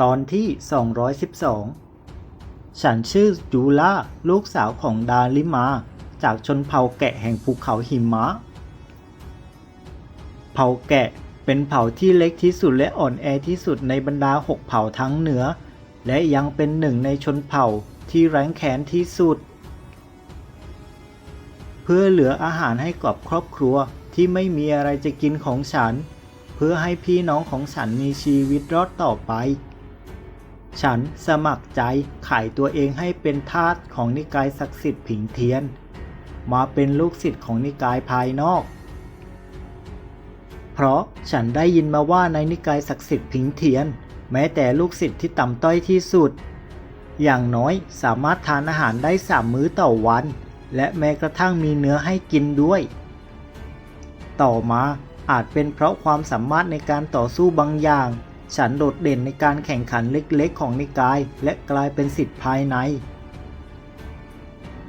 ตอนที่ 212 ฉันชื่อจูล่าลูกสาวของดาลิมา จากชนเผ่าแกะแห่งภูเขาหิมะ เผ่าแกะเป็นเผ่าที่เล็กที่สุดและอ่อนแอที่สุดในบรรดาหกเผ่าทั้งเหนือ และยังเป็นหนึ่งในชนเผ่าที่แร้งแค้นที่สุด เพื่อเหลืออาหารให้กับครอบครัวที่ไม่มีอะไรจะกินของฉัน เพื่อให้พี่น้องของฉันมีชีวิตรอดต่อไป ฉันสมัครใจขายตัวเองให้เป็นทาสของนิกายศักดิ์สิทธิ์ผิงเทียน มาเป็นลูกศิษย์ของนิกายภายนอก เพราะฉันได้ยินมาว่าในนิกายศักดิ์สิทธิ์ผิงเทียน แม้แต่ลูกศิษย์ที่ต่ำต้อยที่สุด อย่างน้อยสามารถทานอาหารได้สามมื้อต่อวัน และแม้กระทั่งมีเนื้อให้กินด้วย ต่อมาอาจเป็นเพราะความสามารถในการต่อสู้บางอย่าง ฉันโดดเด่นในการแข่งขันเล็กๆ ของนิกาย และกลายเป็นสิทธิ์ภายใน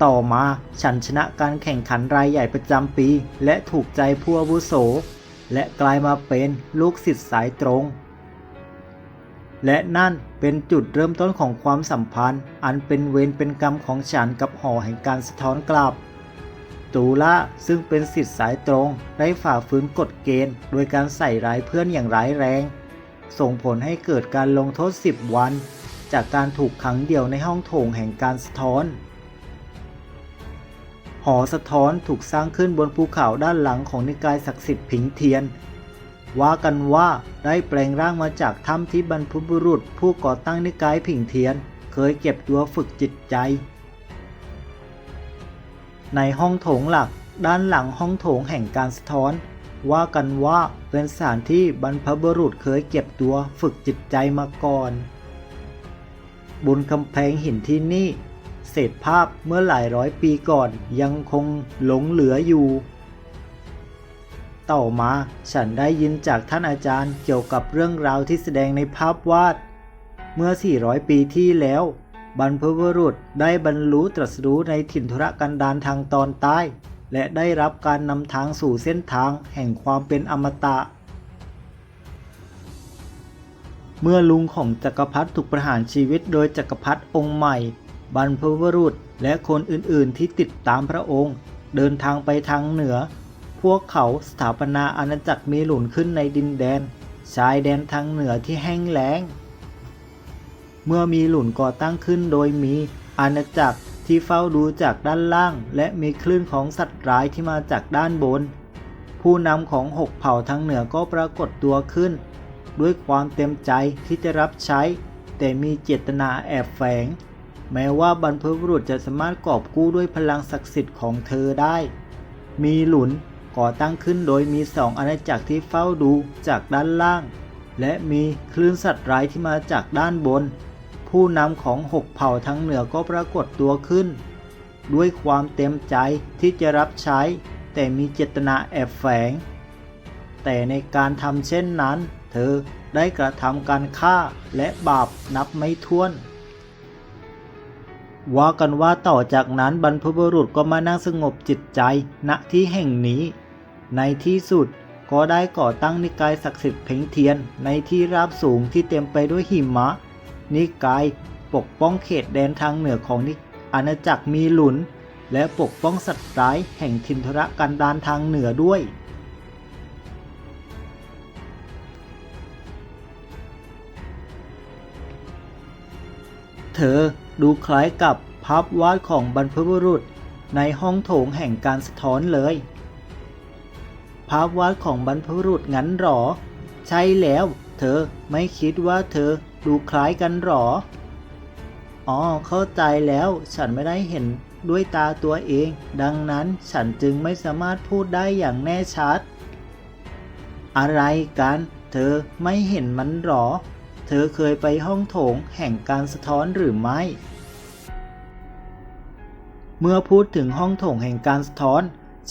ต่อมาฉันชนะการแข่งขันรายใหญ่ประจำปี และถูกใจผู้อาวุโส และกลายมาเป็นลูกศิษย์สายตรง และนั่นเป็นจุดเริ่มต้นของความสัมพันธ์ อันเป็นเวรเป็นกรรมของฉันกับหอแห่งการสะท้อนกลับตูล่าซึ่งเป็นสิทธิ์สายตรง ได้ฝ่าฝืนกฎเกณฑ์ โดยการใส่ร้ายเพื่อนอย่างร้ายแรง ส่งผลให้เกิดการลงโทษ 10 วัน จากการถูกขังเดี่ยวในห้องโถงแห่งการสะท้อน หอสะท้อนถูกสร้างขึ้นบนภูเขาด้านหลังของนิกายศักดิ์สิทธิ์ผิงเทียน ว่ากันว่าได้แปลงร่างมาจากถ้ำที่บรรพบุรุษ ผู้ก่อตั้งนิกายผิงเทียน เคยเก็บตัวฝึกจิตใจ ในห้องโถงหลักด้านหลังห้องโถงแห่งการสะท้อน ว่ากันว่าเป็นสถานที่บรรพบุรุษเคยเก็บตัวฝึกจิตใจมาก่อน บนกำแพงหินที่นี่ เศษภาพเมื่อหลายร้อยปีก่อนยังคงหลงเหลืออยู่ ต่อมาฉันได้ยินจากท่านอาจารย์เกี่ยวกับเรื่องราวที่แสดงในภาพวาด เมื่อ 400 ปีที่แล้ว บรรพบุรุษได้บรรลุตรัสรู้ในถิ่นธุรกันดารทางตอนใต้ และได้รับการนำทางสู่เส้นทางแห่งความเป็นอมตะ เมื่อลุงของจักรพรรดิถูกประหารชีวิตโดยจักรพรรดิองค์ใหม่ บรรพบุรุษและคนอื่นๆที่ติดตามพระองค์ เดินทางไปทางเหนือ พวกเขาสถาปนาอาณาจักรมีหลุนขึ้นในดินแดน ชายแดนทางเหนือที่แห้งแล้ง เมื่อมีหลุนก่อตั้งขึ้นโดยมีอาณาจักร ที่เฝ้าดูจากด้านล่าง และมีคลื่นของสัตว์ร้ายที่มาจากด้านบน ผู้นำของหกเผ่าทางเหนือก็ปรากฏตัวขึ้น ด้วยความเต็มใจที่จะรับใช้ แต่มีเจตนาแอบแฝง แม้ว่าบรรพบุรุษจะสามารถกอบกู้ด้วยพลังศักดิ์สิทธิ์ของเธอได้ มีหลุนก่อตั้งขึ้นโดยมีสองอาณาจักรที่เฝ้าดูจากด้านล่าง และมีคลื่นสัตว์ร้ายที่มาจากด้านบน ผู้นำของหกเผ่าทั้งเหนือก็ปรากฏตัวขึ้น ด้วยความเต็มใจที่จะรับใช้ แต่มีเจตนาแอบแฝง แต่ในการทำเช่นนั้น เธอได้กระทำการฆ่าและบาปนับไม่ถ้วน ว่ากันว่าต่อจากนั้นบรรพบุรุษก็มานั่งสงบจิตใจณที่แห่งนี้ ในที่สุดก็ได้ก่อตั้งนิกายศักดิ์สิทธิ์เพ่งเทียนในที่ราบสูงที่เต็มไปด้วยหิมะ นิกาย ปกป้องเขตแดนทางเหนือของนิอาณาจักรมีหลุน และปกป้องสัตว์ร้ายแห่งทินทรกันดารทางเหนือด้วย เธอดูคล้ายกับภาพวาดของบรรพบุรุษในห้องโถงแห่งการสะท้อนเลย ภาพวาดของบรรพบุรุษงั้นหรอ ใช่แล้ว เธอไม่คิดว่าเธอ ดูคล้ายกันหรอ อ๋อ เข้าใจแล้ว ฉันไม่ได้เห็นด้วยตาตัวเอง ดังนั้นฉันจึงไม่สามารถพูดได้อย่างแน่ชัด อะไรกัน เธอไม่เห็นมันหรอ เธอเคยไปห้องโถงแห่งการสะท้อนหรือไม่ เมื่อพูดถึงห้องโถงแห่งการสะท้อน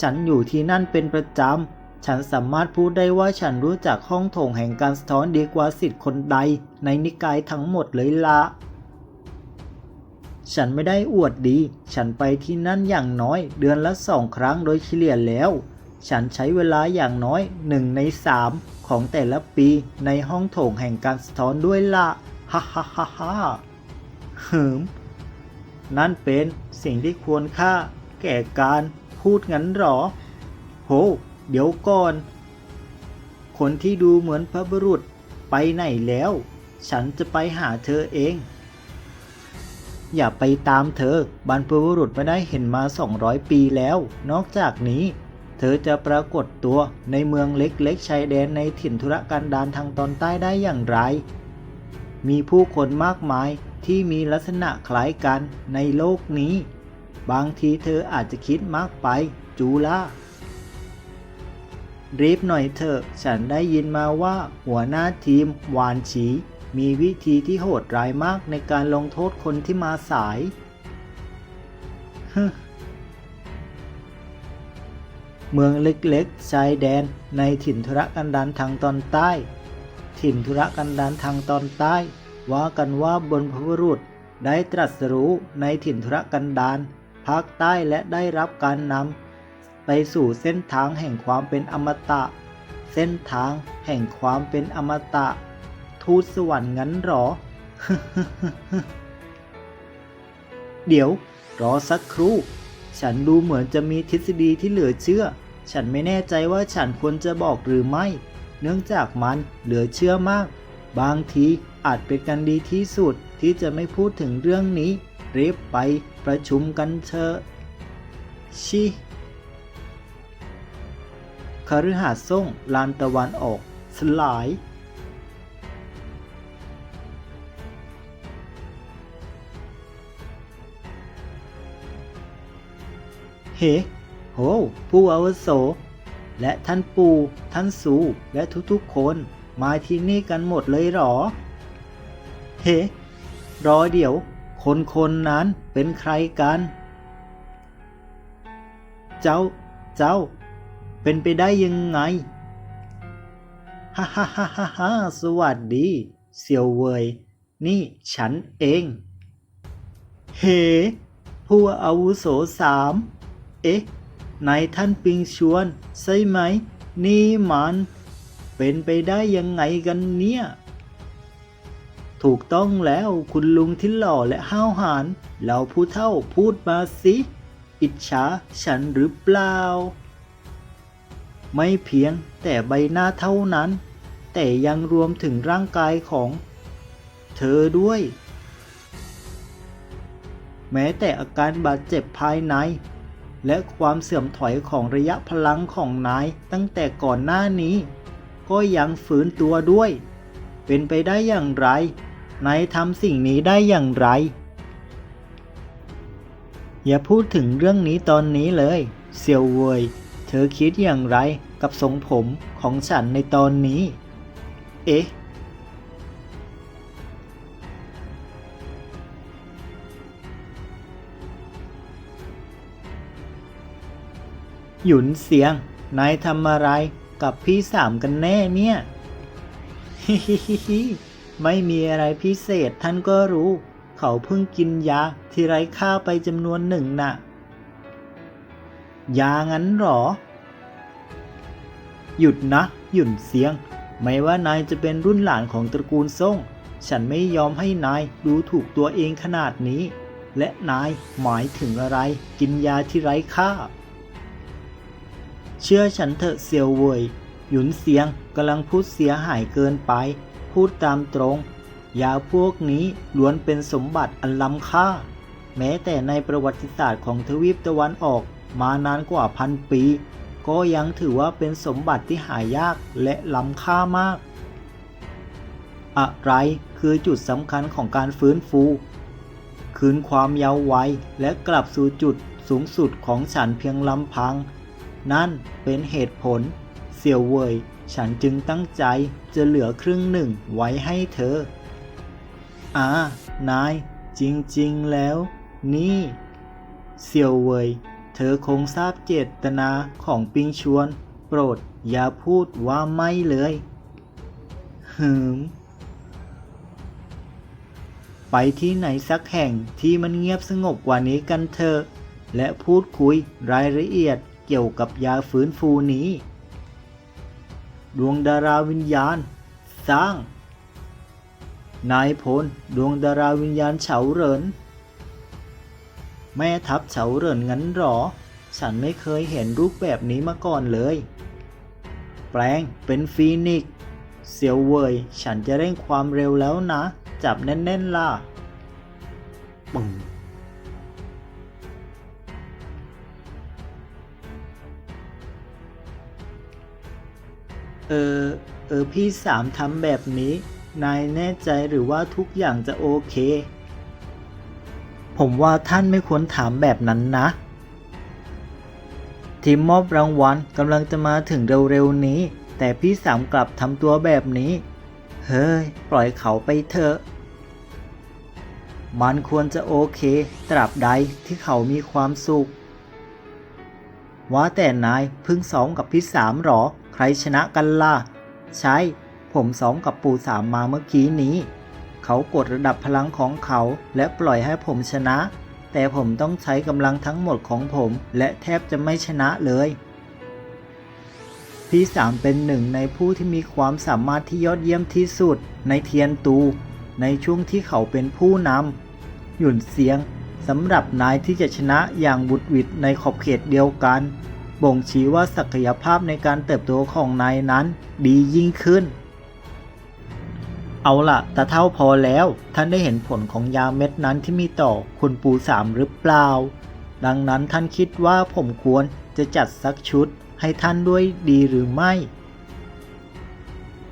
ฉันอยู่ที่นั่นเป็นประจำ ฉันสามารถพูดได้ว่าฉันรู้จักห้องโถงแห่งการสะท้อนดีกว่าสิทธิ์คนใด ในนิกายทั้งหมดเลยละ ฉันไม่ได้อวดดี ฉันไปที่นั่นอย่างน้อย เดือนละสองครั้งโดยเฉลี่ยแล้ว ฉันใช้เวลาอย่างน้อยหนึ่งในสามของแต่ละปีในห้องโถงแห่งการสะท้อนด้วยละฮ่าฮ่าฮ่าฮ่าหืมนั่นเป็นสิ่งที่ควรค่าแก่การพูดงั้นหรอ โห เดี๋ยวก่อน คนที่ดูเหมือนพระบุรุษไปไหนแล้ว ฉันจะไปหาเธอเอง อย่าไปตามเธอบรรพบุรุษไม่ได้เห็นมา 200 ปีแล้ว นอกจากนี้ เธอจะปรากฏตัวในเมืองเล็กๆชายแดนในถิ่นธุรกันดารทางตอนใต้ได้อย่างไร มีผู้คนมากมายที่มีลักษณะคล้ายกันในโลกนี้ บางทีเธออาจจะคิดมากไปจูล่า รีบหน่อยเถอะ ฉันได้ยินมาว่าหัวหน้าทีมวานฉี มีวิธีที่โหดร้ายมากในการลงโทษคนที่มาสาย เมืองเล็กๆ ชายแดนในถิ่นธุรกันดารทางตอนใต้ ถิ่นธุรกันดารทางตอนใต้ ว่ากันว่าบนพบุรุษได้ตรัสรู้ในถิ่นธุรกันดารภาคใต้และได้รับการนำ ไปสู่เส้นทางแห่งความเป็นอมตะ เส้นทางแห่งความเป็นอมตะ ทูตสวรรค์งั้นหรอ เดี๋ยว รอสักครู่ ฉันดูเหมือนจะมีทฤษฎีที่เหลือเชื่อ ฉันไม่แน่ใจว่าฉันควรจะบอกหรือไม่ เนื่องจากมันเหลือเชื่อมาก บางทีอาจเป็นการดีที่สุดที่จะไม่พูดถึงเรื่องนี้รีบไปประชุมกันเถอะชิ คฤหาสน์ส่งลานตะวันออก สลาย เฮ้โห ผู้อาวุโส และท่านปู่ท่านสูและทุกๆคนมาที่นี่กันหมดเลยหรอ เฮ้รอเดี๋ยว คนคนนั้นเป็นใครกัน เจ้า เจ้า เป็นไปได้ยังไงฮ่าฮ่าฮ่าฮ่าฮ่าสวัสดี เสี่ยวเวย นี่ฉันเอง เฮ้ผู้อาวุโสสาม เอ๊ะนายท่านปิงชวน ใช่ไหม นี่มัน เป็นไปได้ยังไงกันเนี่ย ถูกต้องแล้วคุณลุงที่หล่อและห้าวหาญเราผู้เท่าพูดมาสิ อิจฉาฉันหรือเปล่า ไม่เพียงแต่ใบหน้าเท่านั้น แต่ยังรวมถึงร่างกายของ เธอด้วย แม้แต่อาการบาดเจ็บภายใน และความเสื่อมถอยของระยะพลังของนายตั้งแต่ก่อนหน้านี้ ก็ยังฝืนตัวด้วย เป็นไปได้อย่างไร นายทำสิ่งนี้ได้อย่างไร อย่าพูดถึงเรื่องนี้ตอนนี้เลย เซียวเวย เธอคิดอย่างไรกับทรงผมของฉันในตอนนี้ เอ๊ะ หยุนเสียง นายทำอะไรกับพี่สามกันแน่เนี่ย ฮิฮิฮิฮิไม่มีอะไรพิเศษท่านก็รู้ เขาเพิ่งกินยาที่ไร้ค่าไปจำนวนหนึ่งน่ะ ยางั้นหรอ หยุดนะ หยุนเสียง ไม่ว่านายจะเป็นรุ่นหลานของตระกูลซ่ง ฉันไม่ยอมให้นายดูถูกตัวเองขนาดนี้ และนายหมายถึงอะไร กินยาที่ไร้ค่า เชื่อฉันเถอะเซียวเวยหยุนเสียงกำลังพูดเสียหายเกินไป พูดตามตรง ยาพวกนี้ล้วนเป็นสมบัติอันล้ำค่า แม้แต่ในประวัติศาสตร์ของทวีปตะวันออกมานานกว่าพันปี ก็ยังถือว่าเป็นสมบัติที่หายากและล้ำค่ามาก อะไรคือจุดสำคัญของการฟื้นฟู คืนความเยาว์วัยและกลับสู่จุดสูงสุดของฉันเพียงลำพัง นั่นเป็นเหตุผล เสี่ยวเว่ยฉันจึงตั้งใจจะเหลือครึ่งหนึ่งไว้ให้เธอ อ่า นาย จริง ๆ แล้ว นี่ เสี่ยวเว่ย เธอคงทราบเจตนาของปิงชวน โปรดอย่าพูดว่าไม่เลยหืมไปที่ไหนสักแห่งที่มันเงียบสงบกว่านี้กันเถอะ และพูดคุยรายละเอียดเกี่ยวกับยาฟื้นฟูนี้ ดวงดาราวิญญาณ สร้าง นายพลดวงดาราวิญญาณเฉาเหริน แม่ทัพเฉาเหรินงั้นหรอ ฉันไม่เคยเห็นรูปแบบนี้มาก่อนเลย แปลงเป็นฟีนิกซ์เสียวเวยฉันจะเร่งความเร็วแล้วนะ จับแน่นๆล่ะปึ้งเออ เออ พี่สามทำแบบนี้ นายแน่ใจหรือว่าทุกอย่างจะโอเค ผมว่าท่านไม่ควรถามแบบนั้นนะ ทีมมอบรางวัลกำลังจะมาถึงเร็วๆนี้ แต่พี่สามกลับทำตัวแบบนี้ เฮ้ย ปล่อยเขาไปเถอะ มันควรจะโอเค ตราบใดที่เขามีความสุข ว่าแต่นายพิ่งซ้อมกับพี่สามหรอ ใครชนะกันล่ะ ใช่ ผมซ้อมกับปู่สามมาเมื่อกี้นี้ เขากดระดับพลังของเขาและปล่อยให้ผมชนะ แต่ผมต้องใช้กำลังทั้งหมดของผม และแทบจะไม่ชนะเลย พี่สามเป็นหนึ่งในผู้ที่มีความสามารถที่ยอดเยี่ยมที่สุดในเทียนตู ในช่วงที่เขาเป็นผู้นำหยุ่นเสียงสำหรับนายที่จะชนะอย่างบุดหวิดในขอบเขตเดียวกัน บ่งชี้ว่าศักยภาพในการเติบโตของนายนั้นดียิ่งขึ้น เอาละตาเท่าพอแล้ว ท่านได้เห็นผลของยาเม็ดนั้นที่มีต่อคุณปูสามหรือเปล่า ดังนั้นท่านคิดว่าผมควรจะจัดสักชุดให้ท่านด้วยดีหรือไม่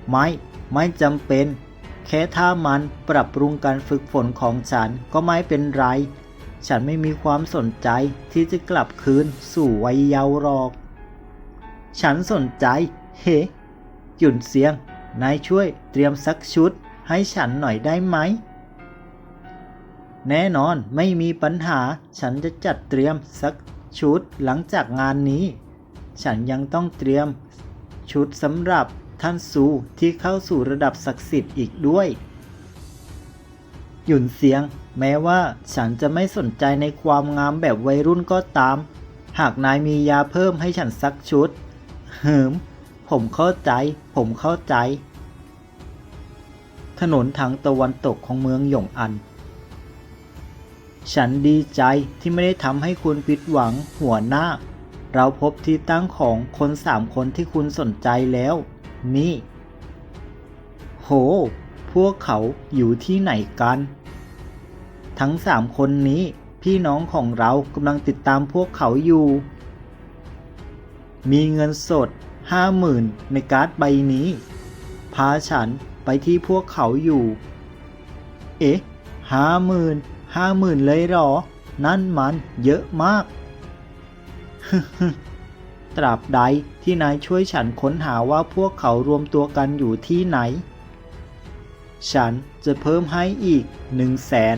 ไม่ ไม่จำเป็น แค่ถ้ามันปรับปรุงการฝึกฝนของฉันก็ไม่เป็นไร ฉันไม่มีความสนใจที่จะกลับคืนสู่วัยเยาว์หรอก ฉันสนใจ เฮหยุ่นเสียง นายช่วยเตรียมสักชุดให้ฉันหน่อยได้ไหม แน่นอนไม่มีปัญหา ฉันจะจัดเตรียมสักชุดหลังจากงานนี้ ฉันยังต้องเตรียมชุดสำหรับท่านซูที่เข้าสู่ระดับศักดิ์สิทธิ์อีกด้วย หยุ่นเสียง แม้ว่าฉันจะไม่สนใจในความงามแบบวัยรุ่นก็ตาม หากนายมียาเพิ่มให้ฉันสักชุดเหิมผมเข้าใจ ผมเข้าใจ ถนนทางตะวันตกของเมืองหยงอัน ฉันดีใจที่ไม่ได้ทำให้คุณผิดหวังหัวหน้า เราพบที่ตั้งของคนสามคนที่คุณสนใจแล้ว นี่ โห พวกเขาอยู่ที่ไหนกัน ทั้งสามคนนี้พี่น้องของเรากำลังติดตามพวกเขาอยู่ มีเงินสดห้าหมื่นในการ์ดใบนี้ พาฉัน ไปที่พวกเขาอยู่ เอ๊ะห้าหมื่นห้าหมื่นเลยหรอ นั่นมันเยอะมาก ตราบใดที่นายช่วยฉันค้นหาว่าพวกเขารวมตัวกันอยู่ที่ไหน ฉันจะเพิ่มให้อีกหนึ่งแสน